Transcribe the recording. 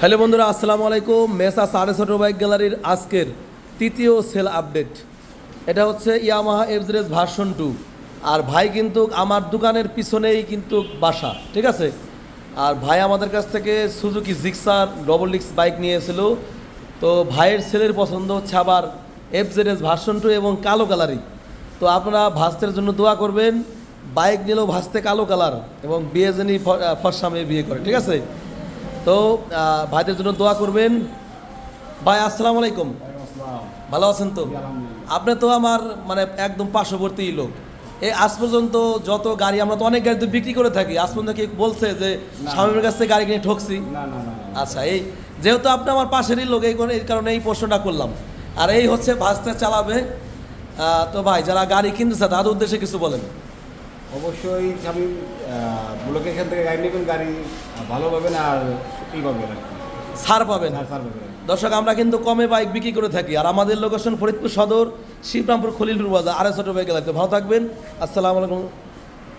Hello বন্ধুরা, আসসালামু আলাইকুম। মেসা সাড়ে ছোটো বাইক গ্যালারির আজকের তৃতীয় সেল আপডেট। এটা হচ্ছে ইয়ামাহা এফজেরেস ভার্সন টু। আর ভাই কিন্তু আমার দোকানের পিছনেই কিন্তু বাসা, ঠিক আছে? আর ভাই আমাদের কাছ থেকে সুজুকি জিক্সার, ডবল ডিক্স বাইক নিয়েছিল। তো ভাইয়ের ছেলের পছন্দ হচ্ছে আবার এফজেরেস ভার্সন টু এবং কালো কালারই তো আপনারা ভাস্তের জন্য দোয়া করবেন। বাইক নিলেও ভাস্তে কালো কালার এবং বিয়ে জেনি ফর্সা মেয়ে বিয়ে করে, ঠিক আছে? তো ভাইদের জন্য দোয়া করবেন। ভাই আসসালামু আলাইকুম। ভালো আছেন তো? আপনি তো আমার মানে একদম পার্শ্ববর্তী লোক। এই আজ পর্যন্ত যত গাড়ি আমরা তো অনেক গাড়ি তো বিক্রি করে থাকি। আজ পর্যন্ত কি বলছে যে স্বামীর কাছ থেকে গাড়ি কিনে ঠকছি। আচ্ছা এই যেহেতু আপনি আমার পাশেরই লোক এই কারণে এই প্রশ্নটা করলাম। আর এই হচ্ছে ভাস্তে চালাবে। তো ভাই যারা গাড়ি কিনতেছে তাদের উদ্দেশ্যে কিছু বলেন। অবশ্যই আমি ব্লকের এখান থেকে গাড়ি নেবেন গাড়ি ভালো পাবেন আর ই পাবেন সার পাবেন। আর সার পাবেন। দর্শক আমরা কিন্তু কমে বাইক বিক্রি করে থাকি। আর আমাদের লোকেশন ফরিদপুর সদর শিবরামপুর খলিলপুর বাজার আড়াইশো টাকা বাইক লাগবে ভালো থাকবেন। আসসালামু আলাইকুম।